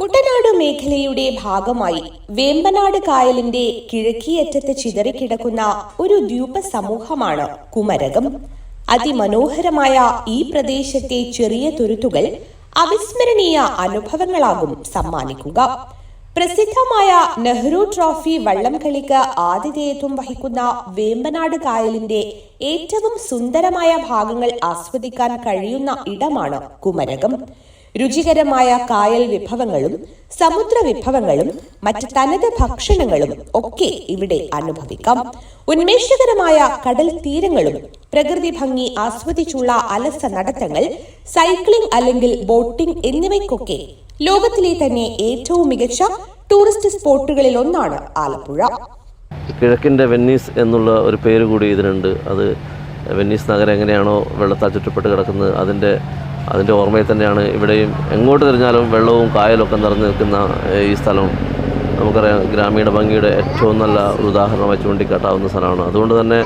കുട്ടനാട് മേഖലയുടെ ഭാഗമായി വേമ്പനാട് കായലിന്റെ കിഴക്കിയറ്റത്ത് ചിതറിക്കിടക്കുന്ന ഒരു ദ്വീപ സമൂഹമാണ് കുമരകം. അതിമനോഹരമായ ഈ പ്രദേശത്തെ ചെറിയ തുരുത്തുകൾ അവിസ്മരണീയ അനുഭവങ്ങളാകും സമ്മാനിക്കുക. പ്രസിദ്ധമായ നെഹ്റു ട്രോഫി വള്ളം കളിക്ക് ആതിഥേയത്വം വഹിക്കുന്ന വേമ്പനാട് കായലിന്റെ ഏറ്റവും സുന്ദരമായ ഭാഗങ്ങൾ ആസ്വദിക്കാൻ കഴിയുന്ന ഇടമാണ് കുമരകം. രുചികരമായ കായൽ വിഭവങ്ങളും സമുദ്ര വിഭവങ്ങളും മറ്റ് തനത് ഭക്ഷണങ്ങളും ഒക്കെ ഇവിടെ അനുഭവിക്കാം. ഉന്മേഷകരമായ കടൽ തീരങ്ങളും പ്രകൃതി ഭംഗി ആസ്വദിച്ചുള്ള അലസ നടത്തങ്ങൾ സൈക്ലിംഗ് അല്ലെങ്കിൽ ബോട്ടിംഗ് എന്നിവയ്ക്കൊക്കെ ലോകത്തിലെ തന്നെ ഏറ്റവും മികച്ച ടൂറിസ്റ്റ് സ്പോട്ടുകളിൽ ഒന്നാണ് ആലപ്പുഴ. കിഴക്കിന്റെ വെന്നീസ് എന്നുള്ള ഒരു പേര് കൂടി ഇതിനുണ്ട്. അത് വെന്നീസ് നഗരം എങ്ങനെയാണോ വെള്ളത്താൽ ചുറ്റപ്പെട്ട് കിടക്കുന്നത് അതിന്റെ അതിന്റെ ഓർമ്മയിൽ തന്നെയാണ് ഇവിടെയും എങ്ങോട്ട് തിരിഞ്ഞാലും വെള്ളവും കായലും ഒക്കെ നിറഞ്ഞു നിൽക്കുന്ന ഈ സ്ഥലം. നമുക്കറിയാം ഗ്രാമീണ ഭംഗിയുടെ ഏറ്റവും നല്ല ഉദാഹരണമായി ചൂണ്ടിക്കാട്ടാവുന്ന സ്ഥലമാണ്. അതുകൊണ്ട് തന്നെ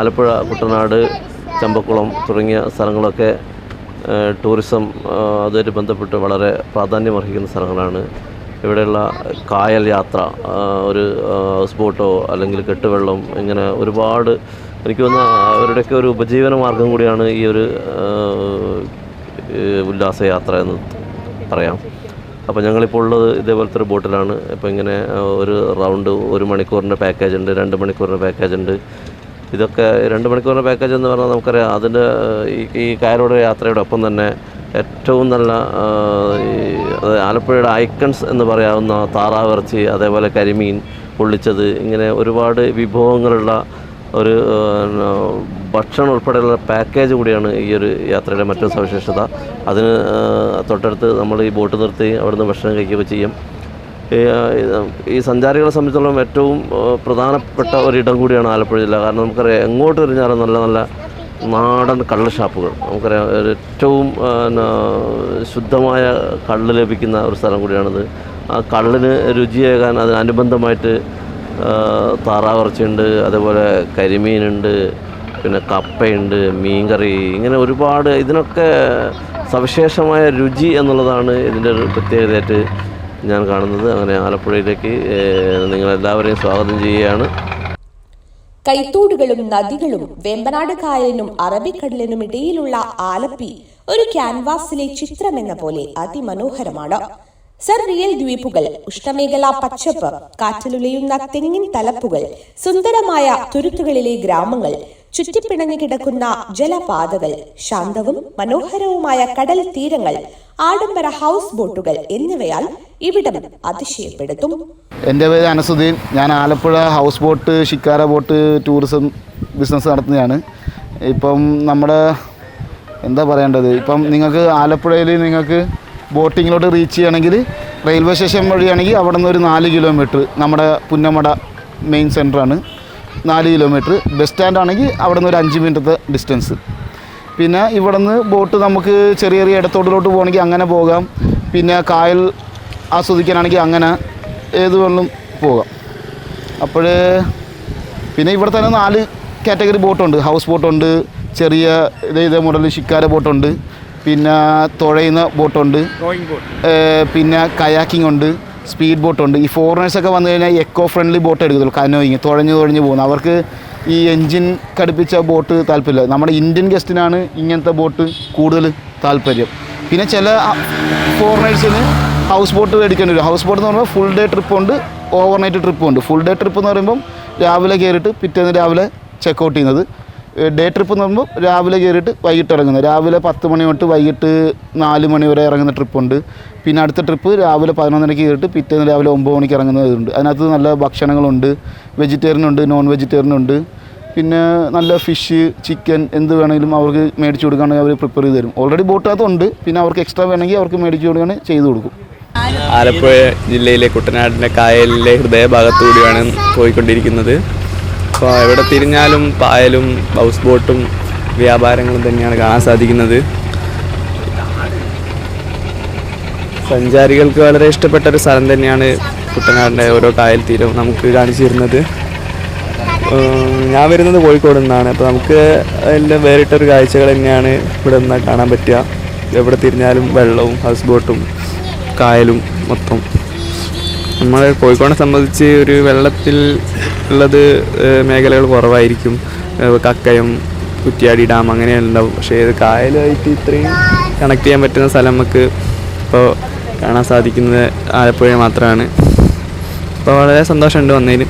ആലപ്പുഴ കുട്ടനാട് ചമ്പക്കുളം തുടങ്ങിയ സ്ഥലങ്ങളൊക്കെ ടൂറിസം അതുമായിട്ട് ബന്ധപ്പെട്ട് വളരെ പ്രാധാന്യമർഹിക്കുന്ന സ്ഥലങ്ങളാണ്. ഇവിടെയുള്ള കായൽ യാത്ര ഒരു ഹൗസ് ബോട്ടോ അല്ലെങ്കിൽ കെട്ടുവെള്ളം ഇങ്ങനെ ഒരുപാട് എനിക്ക് തോന്നുന്നു അവരുടെയൊക്കെ ഒരു ഉപജീവന മാർഗം കൂടിയാണ് ഈ ഒരു ഉല്ലാസയാത്ര എന്ന് പറയാം. അപ്പോൾ ഞങ്ങളിപ്പോൾ ഉള്ളത് ഇതേപോലത്തെ ഒരു ബോട്ടിലാണ്. ഇപ്പോൾ ഇങ്ങനെ ഒരു റൗണ്ട് ഒരു മണിക്കൂറിന്റെ പാക്കേജ് ഉണ്ട് രണ്ട് മണിക്കൂറിന്റെ പാക്കേജ് ഉണ്ട്. ഇതൊക്കെ രണ്ട് മണിക്കൂറിന്റെ പാക്കേജ് എന്ന് പറഞ്ഞാൽ നമുക്കറിയാം അതിന്റെ ഈ ഈ യാത്രയുടെ ഒപ്പം തന്നെ ഏറ്റവും നല്ല ആലപ്പുഴയുടെ ഐക്കൺസ് എന്ന് പറയാവുന്ന താറാവിറച്ചി അതേപോലെ കരിമീൻ പൊള്ളിച്ചത് ഇങ്ങനെ ഒരുപാട് വിഭവങ്ങളുള്ള ഒരു ഭക്ഷണം ഉൾപ്പെടെയുള്ള പാക്കേജ് കൂടിയാണ് ഈ ഒരു യാത്രയുടെ മറ്റൊരു സവിശേഷത. അതിന് തൊട്ടടുത്ത് നമ്മൾ ഈ ബോട്ട് നിർത്തി അവിടുന്ന് ഭക്ഷണം കഴിക്കുകയൊക്കെ ചെയ്യും. ഈ, സഞ്ചാരികളെ സംബന്ധിച്ചിടത്തോളം ഏറ്റവും പ്രധാനപ്പെട്ട ഒരിടം കൂടിയാണ് ആലപ്പുഴ ജില്ല. കാരണം നമുക്കറിയാം എങ്ങോട്ട് തിരിഞ്ഞാലും നല്ല നല്ല നാടൻ കള്ള് ഷാപ്പുകൾ നമുക്കറിയാം ഏറ്റവും ശുദ്ധമായ കള്ള് ലഭിക്കുന്ന ഒരു സ്ഥലം കൂടിയാണിത്. ആ കള്ളിന് രുചിയേകാൻ അതിനനുബന്ധമായിട്ട് താറാവിറച്ചിയുണ്ട് അതേപോലെ കരിമീനുണ്ട് പിന്നെ കപ്പയുണ്ട് മീൻകറി ഇങ്ങനെ ഒരുപാട് ഇതിനൊക്കെ സവിശേഷമായ രുചി എന്നുള്ളതാണ് ഇതിന്റെ ഒരു പ്രത്യേകതയായിട്ട് ഞാൻ കാണുന്നത്. അങ്ങനെ ആലപ്പുഴയിലേക്ക് നിങ്ങളെല്ലാവരെയും സ്വാഗതം ചെയ്യുകയാണ്. കൈത്തോടുകളും നദികളും വേമ്പനാട് കായലിനും അറബിക്കടലിനും ഇടയിലുള്ള ആലപ്പി ഒരു ക്യാൻവാസിലെ ചിത്രമെന്ന പോലെ അതിമനോഹരമാണ്. സർ റിയൽ ദ്വീപുകൾ ഉഷ്ണമേഖലാ പച്ചപ്പ് കാറ്റിലുലയുന്ന തെങ്ങിൻ തലപ്പുകൾ സുന്ദരമായ തുരുത്തുകളിലെ ഗ്രാമങ്ങൾ ചുറ്റിപ്പിണഞ്ഞു കിടക്കുന്ന ജലപാതകൾ ശാന്തവും മനോഹരവുമായ കടൽ തീരങ്ങൾ ആഡംബര ഹൗസ് ബോട്ടുകൾ എന്നിവയാൽ ഇവിടം അതിശയപ്പെടുത്തും. എന്റെ പേര് അനസുദ്ദീൻ. ഞാൻ Alappuzha house boat shikara boat tourism business നടത്തുന്നതാണ്. ഇപ്പം നമ്മുടെ എന്താ പറയേണ്ടത്? ഇപ്പം നിങ്ങൾക്ക് ആലപ്പുഴയിൽ നിങ്ങൾക്ക് ബോട്ടിങ്ങിലോട്ട് റീച്ച് ചെയ്യണമെങ്കിൽ റെയിൽവേ സ്റ്റേഷൻ വഴിയാണെങ്കിൽ അവിടെ നിന്ന് ഒരു നാല് കിലോമീറ്റർ നമ്മുടെ പുന്നമട മെയിൻ സെന്ററാണ് നാല് കിലോമീറ്റർ ബസ് സ്റ്റാൻഡ് ആണെങ്കിൽ അവിടെ നിന്ന് ഒരു അഞ്ച് മിനിറ്റത്തെ ഡിസ്റ്റൻസ് പിന്നെ ഇവിടെ നിന്ന് ബോട്ട് നമുക്ക് ചെറിയ ചെറിയ ഇടത്തോട്ടിലോട്ട് പോകണമെങ്കിൽ അങ്ങനെ പോകാം. പിന്നെ കായൽ ആസ്വദിക്കാനാണെങ്കിൽ അങ്ങനെ ഏത് വെള്ളം പോകാം. അപ്പോൾ പിന്നെ ഇവിടെ തന്നെ നാല് കാറ്റഗറി ബോട്ടുണ്ട് ഹൗസ് ബോട്ടുണ്ട് ചെറിയ ഇതേ ഇതേ മോഡൽ ഷിക്കാര ബോട്ടുണ്ട് പിന്നെ തുഴയുന്ന ബോട്ടുണ്ട്. പിന്നെ കയാക്കിംഗ് ഉണ്ട് സ്പീഡ് ബോട്ടുണ്ട് ഈ ഫോറിനേഴ്സൊക്കെ വന്നു കഴിഞ്ഞാൽ എക്കോ ഫ്രണ്ട്ലി ബോട്ട് എടുക്കത്തുള്ളൂ കനോയിങ്. തുഴഞ്ഞു തുഴഞ്ഞ് പോകുന്നു. അവർക്ക് ഈ എൻജിൻ ഘടിപ്പിച്ച ബോട്ട് താല്പര്യമില്ല. നമ്മുടെ ഇന്ത്യൻ ഗസ്റ്റിനാണ് ഇങ്ങനത്തെ ബോട്ട് കൂടുതൽ താല്പര്യം. പിന്നെ ചില ഫോറിനേഴ്സിന് ഹൗസ് ബോട്ട് മേടിക്കേണ്ടി വരും. ഹൗസ് ബോട്ട് എന്ന് പറയുമ്പോൾ ഫുൾ ഡേ ട്രിപ്പ് ഉണ്ട് ഓവർനൈറ്റ് ട്രിപ്പ് ഉണ്ട്. ഫുൾ ഡേ ട്രിപ്പ് എന്ന് പറയുമ്പം രാവിലെ കയറിയിട്ട് പിറ്റേന്ന് രാവിലെ ചെക്ക് ഔട്ട് ചെയ്യുന്നത്. ഡേ ട്രിപ്പ് എന്ന് പറയുമ്പോൾ രാവിലെ കയറിയിട്ട് വൈകിട്ട് ഇറങ്ങുന്നത്. രാവിലെ പത്ത് മണി തൊട്ട് വൈകിട്ട് നാല് മണി വരെ ഇറങ്ങുന്ന ട്രിപ്പുണ്ട് പിന്നെ അടുത്ത ട്രിപ്പ് രാവിലെ പതിനൊന്നരയ്ക്ക് കയറിയിട്ട് പിറ്റേന്ന് രാവിലെ ഒമ്പത് മണിക്ക് ഇറങ്ങുന്നതുണ്ട് അതിനകത്ത് നല്ല ഭക്ഷണങ്ങളുണ്ട് വെജിറ്റേറിയൻ ഉണ്ട് നോൺ വെജിറ്റേറിയൻ ഉണ്ട്. പിന്നെ നല്ല ഫിഷ് ചിക്കൻ എന്ത് വേണമെങ്കിലും അവർക്ക് മേടിച്ചു കൊടുക്കുകയാണെങ്കിൽ അവർ പ്രിപ്പയർ ചെയ്ത് തരും. ഓൾറെഡി ബോട്ടിനകത്തുണ്ട് പിന്നെ അവർക്ക് എക്സ്ട്രാ വേണമെങ്കിൽ അവർക്ക് മേടിച്ചു കൊടുക്കുകയാണെങ്കിൽ ചെയ്ത് കൊടുക്കും. ആലപ്പുഴ ജില്ലയിലെ കുട്ടനാടിന്റെ കായലിലെ ഹൃദയഭാഗത്തുകൂടിയാണ് പോയിക്കൊണ്ടിരിക്കുന്നത്. അപ്പോൾ എവിടെ തിരിഞ്ഞാലും പായലും ഹൗസ് ബോട്ടും വ്യാപാരങ്ങളും തന്നെയാണ് കാണാൻ സാധിക്കുന്നത്. സഞ്ചാരികൾക്ക് വളരെ ഇഷ്ടപ്പെട്ട ഒരു സ്ഥലം തന്നെയാണ് കുട്ടനാടിന്റെ ഓരോ കായൽ തീരവും നമുക്ക് കാണിച്ചു തരുന്നത്. ഞാൻ വരുന്നത് കോഴിക്കോട് നിന്നാണ്. അപ്പോൾ നമുക്ക് അതിന്റെ വേറിട്ടൊരു കാഴ്ചകൾ തന്നെയാണ് ഇവിടെ നിന്നാൽ കാണാൻ പറ്റുക. എവിടെ തിരിഞ്ഞാലും വെള്ളവും ഹൗസ് ബോട്ടും കായലും മൊത്തം. നമ്മൾ കോഴിക്കോടിനെ സംബന്ധിച്ച് ഒരു വെള്ളത്തിൽ ഉള്ളത് മേഖലകൾ കുറവായിരിക്കും. കക്കയം കുറ്റിയാടി ഡാം അങ്ങനെ ഉണ്ടാവും. പക്ഷേ ഇത് കായലുമായിട്ട് ഇത്രയും കണക്ട് ചെയ്യാൻ പറ്റുന്ന സ്ഥലം നമുക്ക് ഇപ്പോൾ കാണാൻ സാധിക്കുന്നത് ആലപ്പുഴ മാത്രമാണ്. അപ്പോൾ വളരെ സന്തോഷമുണ്ട് വന്നതിന്.